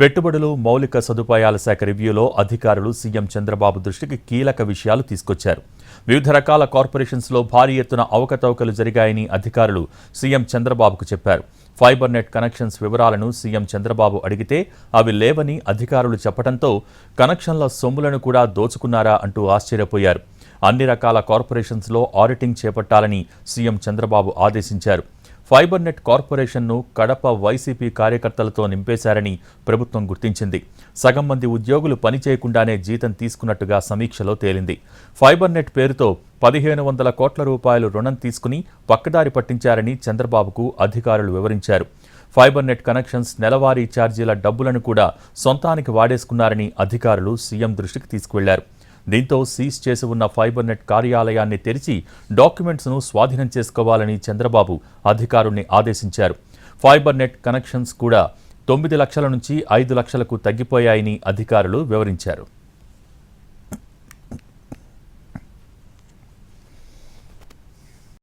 పెట్టుబడులు మౌలిక సదుపాయాల శాఖ రివ్యూలో అధికారులు సీఎం చంద్రబాబు దృష్టికి కీలక విషయాలు తీసుకొచ్చారు. వివిధ రకాల కార్పొరేషన్స్లో భారీ ఎత్తున అవకతవకలు జరిగాయని అధికారులు సీఎం చంద్రబాబుకు చెప్పారు. ఫైబర్ నెట్ కనెక్షన్స్ వివరాలను సీఎం చంద్రబాబు అడిగితే అవి లేవని అధికారులు చెప్పడంతో కనెక్షన్ల సొమ్ములను కూడా దోచుకున్నారా అంటూ ఆశ్చర్యపోయారు. అన్ని రకాల కార్పొరేషన్స్లో ఆడిటింగ్ చేపట్టాలని సీఎం చంద్రబాబు ఆదేశించారు. ఫైబర్ నెట్ కార్పొరేషన్ను కడప వైసీపీ కార్యకర్తలతో నింపేశారని ప్రభుత్వం గుర్తించింది. సగం మంది ఉద్యోగులు పనిచేయకుండానే జీతం తీసుకున్నట్టుగా సమీక్షలో తేలింది. ఫైబర్ నెట్ పేరుతో పదిహేను వందల కోట్ల రూపాయలు రుణం తీసుకుని పక్కదారి పట్టించారని చంద్రబాబుకు అధికారులు వివరించారు. ఫైబర్ నెట్ కనెక్షన్స్ నెలవారీ ఛార్జీల డబ్బులను కూడా సొంతానికి వాడేసుకున్నారని అధికారులు సీఎం దృష్టికి తీసుకువెళ్ళారు. దీంతో సీజ్ చేసి ఉన్న ఫైబర్ నెట్ కార్యాలయాన్ని తెరిచి డాక్యుమెంట్స్ను స్వాధీనం చేసుకోవాలని చంద్రబాబు అధికారుల్ని ఆదేశించారు. ఫైబర్ నెట్ కనెక్షన్స్ కూడా తొమ్మిది లక్షల నుంచి ఐదు లక్షలకు తగ్గిపోయాయని అధికారులు వివరించారు.